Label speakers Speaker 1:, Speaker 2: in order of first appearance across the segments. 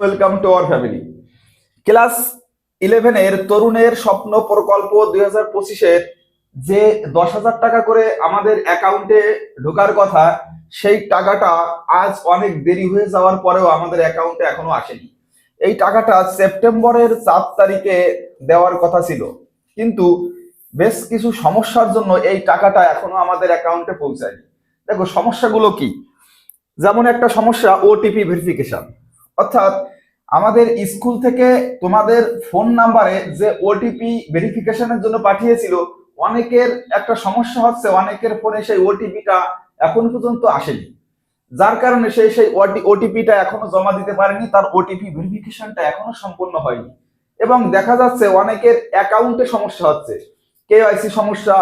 Speaker 1: Welcome to our family class ইলেভেনের তরুণের স্বপ্ন প্রকল্প দুই হাজার যে দশ হাজার টাকা করে আমাদের অ্যাকাউন্টে ঢোকার কথা, সেই টাকাটা আজ অনেক দেরি হয়ে যাওয়ার পরেও আমাদের অ্যাকাউন্টে এখনও আসেনি। এই টাকাটা সেপ্টেম্বরের চার তারিখে দেওয়ার কথা ছিল। কিন্তু বেশ কিছু সমস্যার জন্য এই টাকাটা এখনও আমাদের অ্যাকাউন্টে পৌঁছায়নি। দেখো, সমস্যাগুলো কি? যেমন একটা সমস্যা ওটিপি ভেরিফিকেশন অর্থাৎ আমাদের স্কুল থেকে তোমাদের ফোন নাম্বারে যে ওটিপি ভেরিফিকেশনের জন্য পাঠিয়েছিল, অনেকের একটা সমস্যা হচ্ছে, অনেকের ফোনে সেই ওটিপিটা এখন পর্যন্ত আসেনি। যার কারণে সেই সেই ওটিপিটা এখনও জমা দিতে পারেনি, তার ওটিপি ভেরিফিকেশনটা এখনও সম্পূর্ণ হয়নি। এবং দেখা যাচ্ছে অনেকের অ্যাকাউন্টে সমস্যা হচ্ছে কেওয়াইসি সমস্যা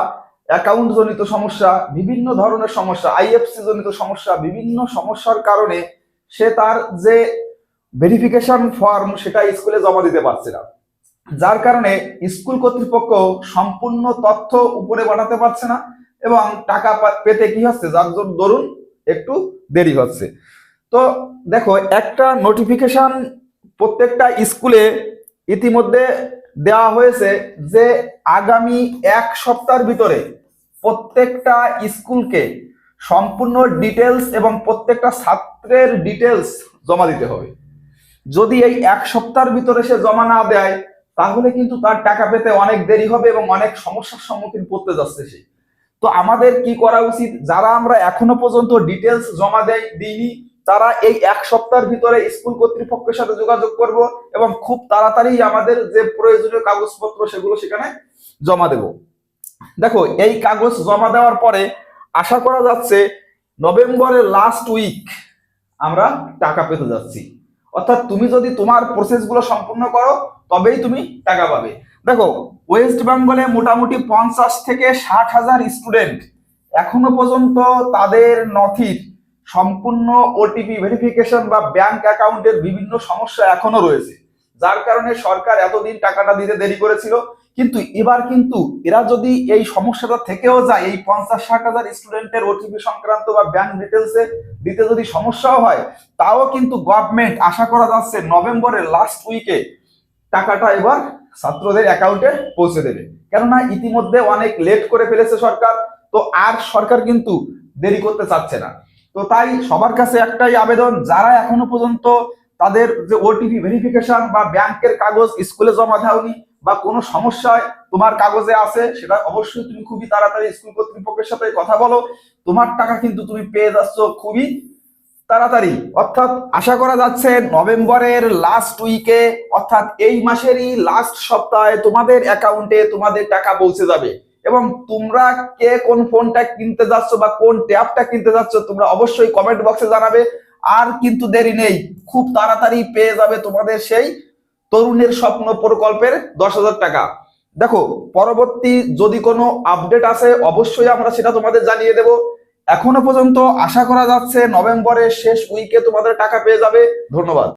Speaker 1: অ্যাকাউন্ট জনিত সমস্যা, বিভিন্ন ধরনের সমস্যা আইএফসি জনিত সমস্যা, বিভিন্ন সমস্যার কারণে সে তার যে ভেরিফিকেশন ফর্ম সেটা স্কুলে জমা দিতে পারছে না। যার কারণে স্কুল কর্তৃপক্ষ সম্পূর্ণ তথ্য উপরে পাঠাতে পারছে না এবং টাকা পেতে কি হচ্ছে? যার জন্য ধরুন একটু দেরি হচ্ছে। তো দেখো, একটা নোটিফিকেশন প্রত্যেকটা স্কুলে ইতিমধ্যে দেওয়া হয়েছে যে আগামী এক সপ্তাহের ভিতরে প্রত্যেকটা স্কুলকে সম্পূর্ণ ডিটেলস এবং প্রত্যেকটা ছাত্রের ডিটেলস জমা দিতে হবে। যদি এই এক সপ্তাহের ভিতরে সে জমা না দেয়, তাহলে কিন্তু তার টাকা পেতে অনেক দেরি হবে এবং অনেক সমস্যার সম্মুখীন পড়তে যাচ্ছে সে। তো আমাদের কি করা উচিত? যারা আমরা এখনও পর্যন্ত ডিটেলস জমা দেয় দিইনি, তারা এই এক সপ্তাহের ভিতরে স্কুল কর্তৃপক্ষের সাথে যোগাযোগ করব এবং খুব তাড়াতাড়ি আমাদের যে প্রয়োজনীয় কাগজপত্র, সেগুলো সেখানে জমা দেব। দেখো, এই কাগজ জমা দেওয়ার পরে আশা করা যাচ্ছে নভেম্বরের লাস্ট উইক আমরা টাকা পেতে যাচ্ছি। অর্থাৎ তুমি যদি তোমার প্রসেসগুলো সম্পূর্ণ করো, তবেই তুমি টাকা পাবে। দেখো ওয়েস্ট বেঙ্গলে মোটামুটি পঞ্চাশ থেকে ষাট হাজার স্টুডেন্ট এখনও পর্যন্ত তাদের নথির সম্পূর্ণ ওটিপি ভেরিফিকেশন বা ব্যাংক অ্যাকাউন্টের বিভিন্ন সমস্যা এখনও রয়েছে। যার কারণে সরকার এতদিন টাকাটা দিতে দেরি করেছিল। কিন্তু এবার কিন্তু এরা যদি এই সমস্যাটা থেকেও যায়, এই পঞ্চাশ ষাট হাজার স্টুডেন্টের ওটিপি সংক্রান্ত বা ব্যাংক ডিটেলসে দিতে যদি সমস্যাও হয়, তাও কিন্তু গভর্নমেন্ট আশা করা যাচ্ছে নভেম্বরের লাস্ট উইকে টাকাটা এবার ছাত্রদের অ্যাকাউন্টে পৌঁছে দেবে। কেননা ইতিমধ্যে অনেক লেট করে ফেলেছে সরকার, তো আর সরকার কিন্তু দেরি করতে চাচ্ছে না। তো তাই সবার কাছে একটাই আবেদন, যারা এখনও পর্যন্ত তাদের যে ওটিপি ভেরিফিকেশন বা ব্যাংকের কাগজ স্কুলে জমা দাওনি বা কোনো সমস্যায় তোমার কাগজে আছে, সেটা অবশ্যই তুমি খুবই তাড়াতাড়ি স্কুল কর্তৃপক্ষের সাথে কথা বলো। তোমার টাকা কিন্তু তুমি পেয়ে যাচ্ছ খুবই তাড়াতাড়ি। অর্থাৎ আশা করা যাচ্ছে নভেম্বরের লাস্ট উইকে অর্থাৎ এই মাসেরই লাস্ট সপ্তাহে তোমাদের অ্যাকাউন্টে তোমাদের টাকা পৌঁছে যাবে। এবং তোমরা কে কোন ফোনটা কিনতে যাচ্ছ বা কোন ট্যাবটা কিনতে যাচ্ছ, তোমরা অবশ্যই কমেন্ট বক্সে জানাবে। আর কিন্তু দেরি নেই, খুব তাড়াতাড়ি পেয়ে যাবে তোমাদের সেই তরুণের স্বপ্ন প্রকল্পের দশ হাজার টাকা। দেখো, পরবর্তী যদি কোনো আপডেট আসে, অবশ্যই আমরা সেটা তোমাদের জানিয়ে দেব। এখনও পর্যন্ত আশা করা যাচ্ছে নভেম্বরের শেষ উইকে তোমাদের টাকা পেয়ে যাবে। ধন্যবাদ।